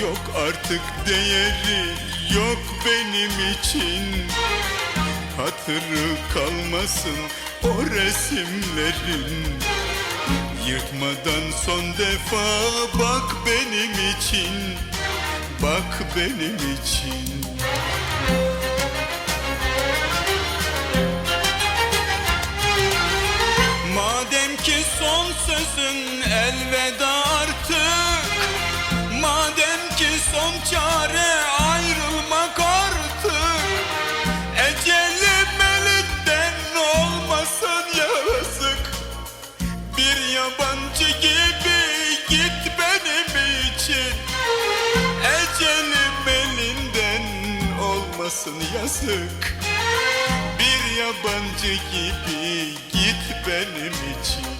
Yok artık değeri yok benim için. Hatırı kalmasın o resimlerin. Yırtmadan son defa bak benim için Bak benim için. Madem ki son sözün elveda Madem ki son çare ayrılmak artık Ecelim elinden olmasın yazık. Bir yabancı gibi git benim için Ecelim elinden olmasın yazık. Bir yabancı gibi git benim için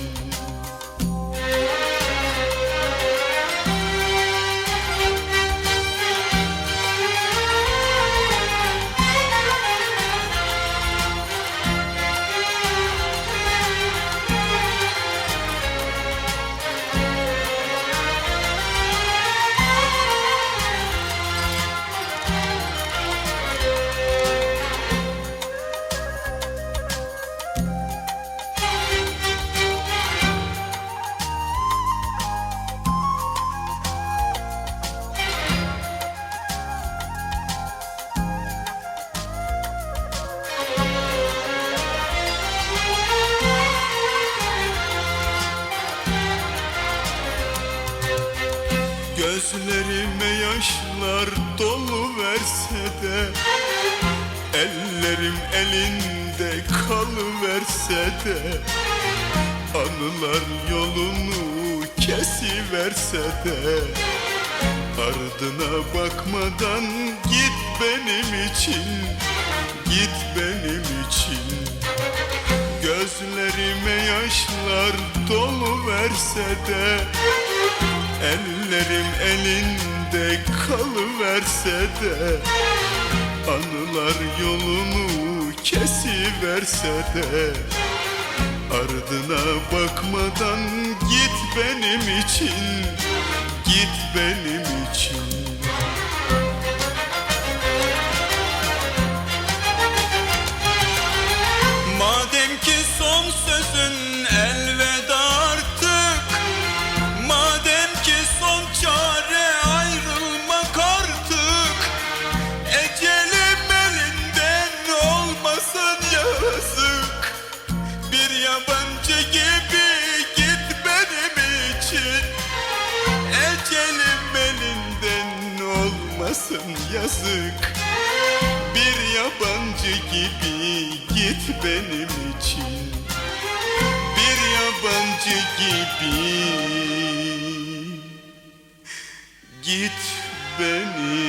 Gözlerime yaşlar dolu verse de Ellerim elinde kalıverse de Anılar yolunu kesiverse de Ardına bakmadan git benim için Git benim için. Gözlerime yaşlar dolu verse de Ellerim elinde kalıverse de Anılar yolunu kesiverse de Ardına bakmadan git benim için Git benim için yazık. Bir yabancı gibi git benim için. Bir yabancı gibi Git benim